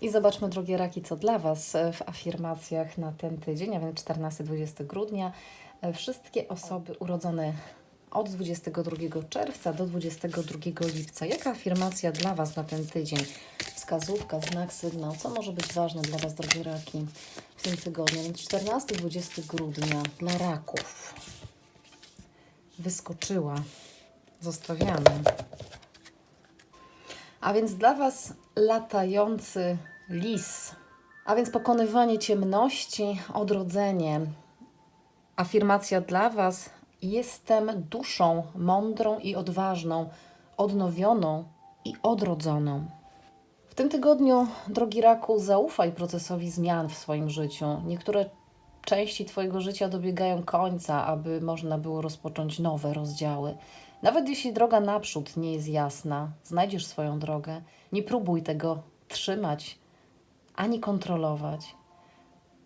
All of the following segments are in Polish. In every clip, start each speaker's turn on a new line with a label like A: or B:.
A: I zobaczmy, drogie raki, co dla Was w afirmacjach na ten tydzień, a więc 14-20 grudnia. Wszystkie osoby urodzone od 22 czerwca do 22 lipca. Jaka afirmacja dla Was na ten tydzień? Wskazówka, znak, sygnał. Co może być ważne dla Was, drogie raki, w tym tygodniu? Więc 14-20 grudnia dla raków. Wyskoczyła. Zostawiamy. A więc dla Was latający lis. A więc pokonywanie ciemności, odrodzenie. Afirmacja dla Was: jestem duszą mądrą i odważną, odnowioną i odrodzoną. W tym tygodniu, drogi raku, zaufaj procesowi zmian w swoim życiu. Niektóre części Twojego życia dobiegają końca, aby można było rozpocząć nowe rozdziały. Nawet jeśli droga naprzód nie jest jasna, znajdziesz swoją drogę. Nie próbuj tego trzymać ani kontrolować.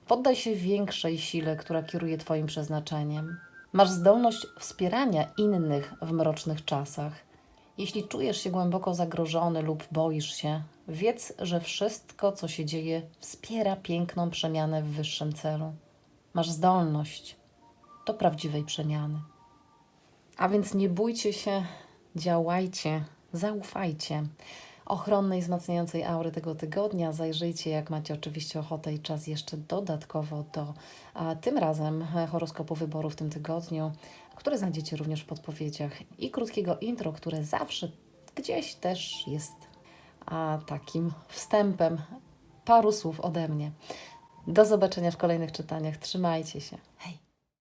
A: Poddaj się większej sile, która kieruje Twoim przeznaczeniem. Masz zdolność wspierania innych w mrocznych czasach. Jeśli czujesz się głęboko zagrożony lub boisz się, wiedz, że wszystko, co się dzieje, wspiera piękną przemianę w wyższym celu. Masz zdolność do prawdziwej przemiany. A więc nie bójcie się, działajcie, zaufajcie. Ochronnej, wzmacniającej aury tego tygodnia zajrzyjcie, jak macie oczywiście ochotę i czas jeszcze dodatkowo do a, tym razem e, horoskopu wyboru w tym tygodniu, które znajdziecie również w podpowiedziach i krótkiego intro, które zawsze gdzieś też jest a, takim wstępem paru słów ode mnie. Do zobaczenia w kolejnych czytaniach. Trzymajcie się. Hej!